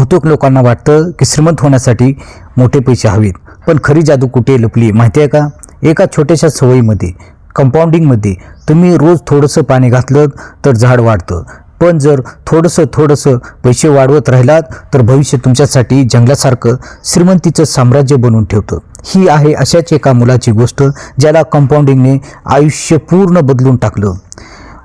बहुतेक लोकांना वाटतं की श्रीमंत होण्यासाठी मोठे पैसे हवेत. पण खरी जादू कुठे लपली माहिती आहे का? एका छोट्याशा सवयीमध्ये कंपाऊंडिंगमध्ये तुम्ही रोज थोडंसं पाणी घातलं तर झाड वाढतं. पण जर थोडंसं थोडंसं पैसे वाढवत राहिलात तर भविष्य तुमच्यासाठी जंगलासारखं श्रीमंतीचं साम्राज्य बनवून ठेवतं. ही आहे अशाच एका मुलाची गोष्ट ज्याला कंपाऊंडिंगने आयुष्य पूर्ण बदलून टाकलं.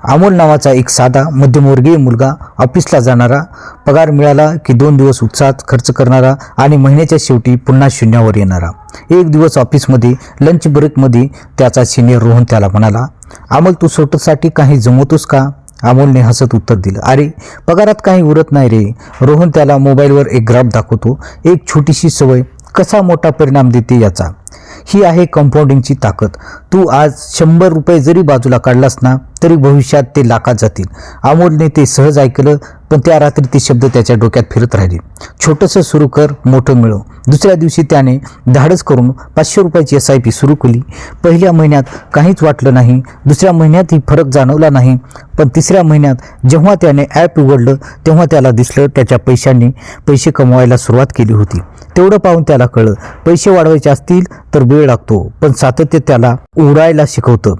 अमोल नावाचा एक साधा मध्यमवर्गीय मुलगा ऑफिसला जाणारा पगार मिळाला की दोन दिवस उत्साहात खर्च करणारा आणि महिन्याच्या शेवटी पुन्हा शून्यावर येणारा. एक दिवस ऑफिसमध्ये लंच ब्रेकमध्ये त्याचा सिनियर रोहन त्याला म्हणाला अमोल तू स्वतःसाठी काही जमवतोस का? अमोलने हसत उत्तर दिलं अरे पगारात काही उरत नाही रे. रोहन त्याला मोबाईलवर एक ग्राफ दाखवतो एक छोटीशी सवय कसा मोठा परिणाम देते याचा? ही आहे कंपाऊंडिंगची ताकद. तू आज शंभर रुपये जरी बाजूला काढलास ना तरी भविष्यात ते लाखात जातील. अमोलने ते सहज ऐकलं पण त्या रात्री ते शब्द त्याच्या डोक्यात फिरत राहिले. छोटंसं सुरू कर मोठं मिळव. दुसऱ्या दिवशी त्याने धाडस करून पाचशे रुपयाची एस आय पी सुरू केली. पहिल्या महिन्यात काहीच वाटलं नाही दुसऱ्या महिन्यातही फरक जाणवला नाही पण तिसऱ्या महिन्यात जेव्हा त्याने ॲप उघडलं तेव्हा त्याला दिसलं त्याच्या पैशांनी पैसे कमवायला सुरुवात केली होती. तेवढं पाहून त्याला कळलं. पैसे वाढवायचे असतील तर वेळ लागतो पण सातत्य त्याला उडायला शिकवतं.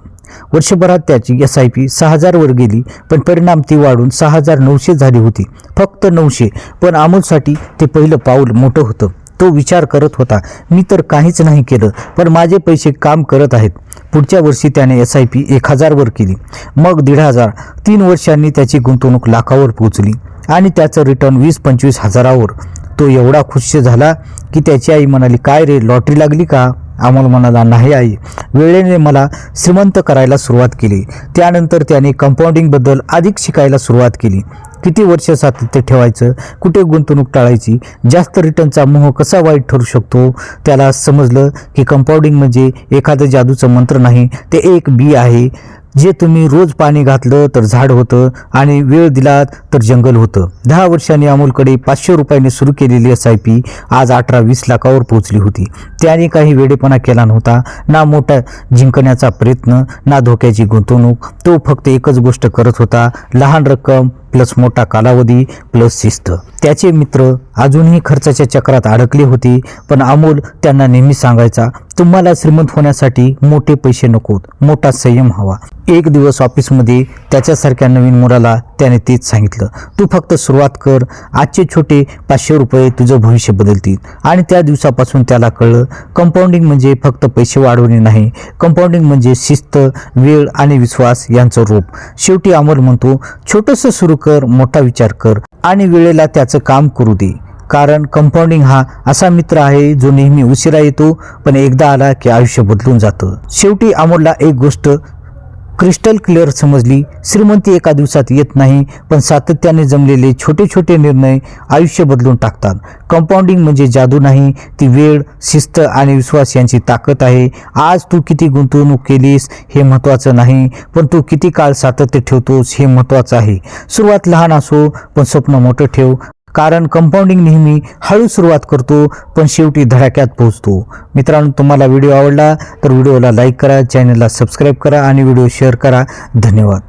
वर्षभरात त्याची एस आय पी सहा हजारवर गेली पण परिणाम ती वाढून सहा हजार नऊशे झाली होती. फक्त नऊशे पण अमोलसाठी ते पहिलं पाऊल मोठं होतं. तो विचार करत होता मी तर काहीच नाही केलं पण माझे पैसे काम करत आहेत. पुढच्या वर्षी त्याने एस आय पी एक हजारवर केली. मग दीड हजार तीन वर्षांनी त्याची गुंतवणूक लाखावर पोहोचली आणि त्याचं रिटर्न वीस पंचवीस हजारावर. तो एवढा खुश झाला की त्याची आई म्हणाली काय रे लॉटरी लागली का? अमोल म्हणाला नाही आई. वेळेने मला श्रीमंत करायला सुरुवात केली. त्यानंतर त्याने कंपाऊंडिंगबद्दल अधिक शिकायला सुरुवात केली. किती वर्ष सातत्य ठेवायचं कुठे गुंतवणूक टाळायची जास्त रिटर्नचा मोह कसा वाईट ठरू शकतो त्याला समजलं की कंपाऊंडिंग म्हणजे एखादं जादूचं मंत्र नाही ते एक बी आहे. जे तुम्ही रोज पाणी घातलं तर झाड होतं आणि वेळ दिलात तर जंगल होतं. दहा वर्षांनी अमोलकडे पाचशे रुपयाने सुरू केलेली एस आय पी आज अठरा वीस लाखावर पोहोचली होती. त्याने काही वेडेपणा केला नव्हता. ना मोठा जिंकण्याचा प्रयत्न ना धोक्याची गुंतवणूक. तो फक्त एकच गोष्ट करत होता लहान रक्कम प्लस मोठा कालावधी प्लस शिस्त. त्याचे मित्र अजूनही खर्चाच्या चक्रात अडकले होते पण अमोल त्यांना नेहमी सांगायचा तुम्हाला श्रीमंत होण्यासाठी मोठे पैसे नकोत मोठा संयम हवा. एक दिवस ऑफिसमध्ये त्याच्यासारख्या नवीन मुलाला त्याने तेच सांगितलं. तू फक्त सुरुवात कर. आजचे छोटे पाचशे रुपये तुझं भविष्य बदलतील. आणि त्या दिवसापासून त्याला कळलं कंपाऊंडिंग म्हणजे फक्त पैसे वाढवणे नाही. कंपाऊंडिंग म्हणजे शिस्त वेळ आणि विश्वास यांचं रूप. शेवटी अमोल म्हणतो छोटंसं सुरू कर मोठा विचार कर आणि वेळेला त्याचं काम करू दे. कारण कंपाऊंडिंग हा असा मित्र आहे जो नेहमी उशिरा येतो पण एकदा आला की आयुष्य बदलून जातं. शेवटी अमोलला एक गोष्ट क्रिस्टल क्लिअर समजली. श्रीमंती एका दिवसात येत नाही पण सातत्याने जमलेले छोटे छोटे निर्णय आयुष्य बदलून टाकतात. कंपाऊंडिंग म्हणजे जादू नाही ती वेळ शिस्त आणि विश्वास यांची ताकद आहे. आज तू किती गुंतवणूक केलीस हे महत्त्वाचं नाही पण तू किती काळ सातत्य ठेवतोस हे महत्त्वाचं आहे. सुरुवात लहान असो पण स्वप्न मोठं ठेव. कारण कंपाऊंडिंग नेहमी हळू सुरुवात करतो पण शेवटी धडाक्यात पोहोचतो. मित्रांनो तुम्हाला व्हिडिओ आवडला तर व्हिडिओला लाईक करा चॅनलला सबस्क्राईब करा आणि व्हिडिओ शेअर करा. धन्यवाद.